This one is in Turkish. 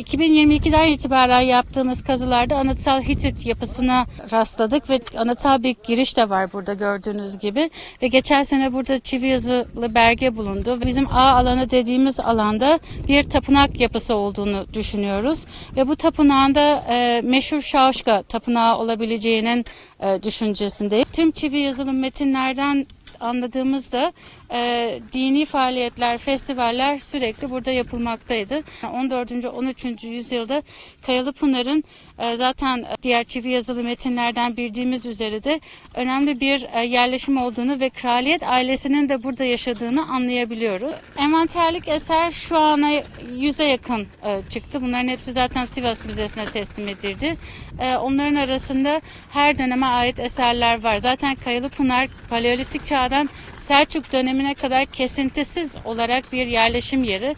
2022'den itibaren yaptığımız kazılarda anıtsal Hitit yapısına rastladık ve anıtsal bir giriş de var burada gördüğünüz gibi. Ve geçen sene burada çivi yazılı belge bulundu. Bizim A alanı dediğimiz alanda bir tapınak yapısı olduğunu düşünüyoruz. Ve bu tapınağın da e, meşhur Şavşka tapınağı olabileceğinin e, düşüncesindeyim. Tüm çivi yazılı metinlerden anladığımızda e, dini faaliyetler, festivaller sürekli burada yapılmaktaydı. 14. 13. yüzyılda Kayalı Pınar'ın e, zaten diğer çivi yazılı metinlerden bildiğimiz üzere de önemli bir e, yerleşim olduğunu ve kraliyet ailesinin de burada yaşadığını anlayabiliyoruz. Envanterlik eser şu ana yüze yakın e, çıktı. Bunların hepsi zaten Sivas Müzesi'ne teslim edildi. E, onların arasında her döneme ait eserler var. Zaten Kayalı Pınar Paleolitik çağdan Selçuk dönemine kadar kesintisiz olarak bir yerleşim yeri.